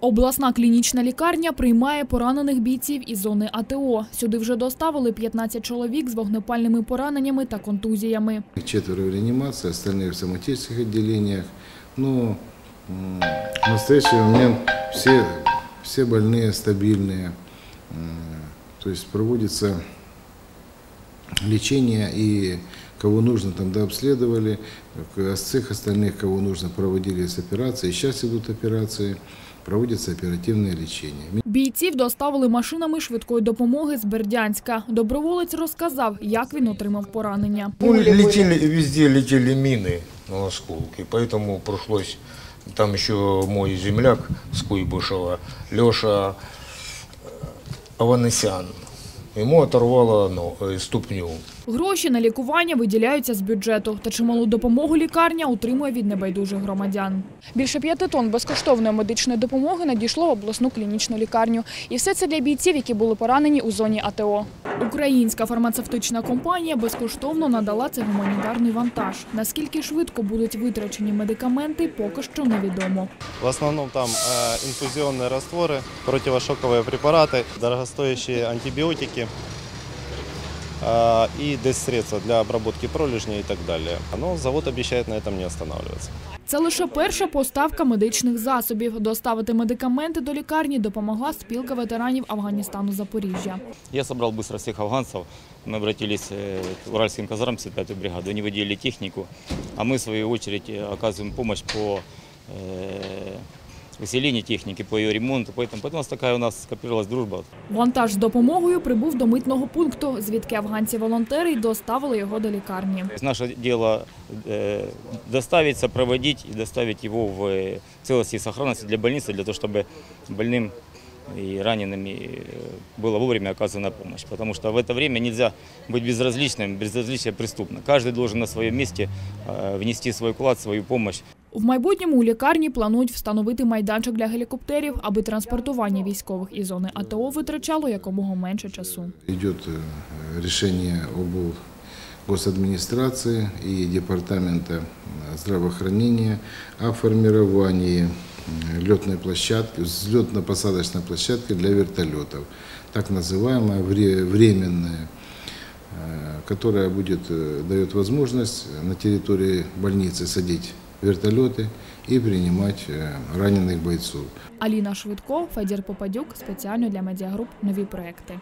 Обласна клінічна лікарня приймає поранених бійців із зони АТО. Сюди вже доставили 15 чоловік з вогнепальними пораненнями та контузіями. Четверо в реанимации, остальные в соматических отделениях. Но м, в настоящий момент все, все больные стабильные. М, То есть проводится лечение и кого нужно там дообследовали, а с всех остальных, кого нужно, проводились операции. Сейчас идут операции, проводится оперативное лечение. Бійців доставили машинами швидкої допомоги з Бердянська. Доброволець розказав, як він отримав поранення. Ну, летели, везде летели мины на осколки, поэтому пришлось, там еще мой земляк с Куйбышева, Леша Аванесян, ему оторвало ну, э, ступню. Гроші на лікування виділяються з бюджету, та чималу допомогу лікарня отримує від небайдужих громадян. Більше п'яти тонн безкоштовної медичної допомоги надійшло в обласну клінічну лікарню. І все це для бійців, які були поранені у зоні АТО. Українська фармацевтична компанія безкоштовно надала цей гуманітарний вантаж. Наскільки швидко будуть витрачені медикаменти, поки що невідомо. В основном там э, инфузионные растворы, противошоковые препараты, дорогостоящие антибиотики э, и дезсредства для обработки пролежней и так далее. Но завод обещает на этом не останавливаться. Це лише перша поставка медичних засобів. Доставити медикаменти до лікарні допомогла спілка ветеранів Афганістану Запоріжжя. Я собрал быстро всех афганцев. Мы обратились э, к Уральским казарм 55-ю бригаду. Они выделили технику, а мы, в свою очередь, э, оказываем помощь по э, выселению техники, по ее ремонту. Поэтому, поэтому у нас такая у нас скопировалась дружба. Вантаж з допомогою прибув до митного пункту, звідки афганці-волонтери й доставили його до лікарні. То есть наше дело э, доставить, сопроводить и доставить его в э, целости и сохранности для больницы, для того, чтобы больным и раненым э, была вовремя оказана помощь. Потому что в это время нельзя быть безразличным, безразличие преступно. Каждый должен на своем месте э, внести свой вклад, свою помощь. В майбутньому у лікарні планують встановити майданчик для гелікоптерів, аби транспортування військових із зони АТО витрачало якомога менше часу. Идет э, решение об госадминистрации и департамента э, здравоохранения о формировании э, летной площадки, взлетно-посадочной площадки для вертолетов, так называемая вре- временная, э, которая будет, э, дает возможность на территории больницы садить вертолеты и принимать э, раненых бойцов. Аліна Швидко, Федір Попадюк спеціально для медіагруп нові проекти.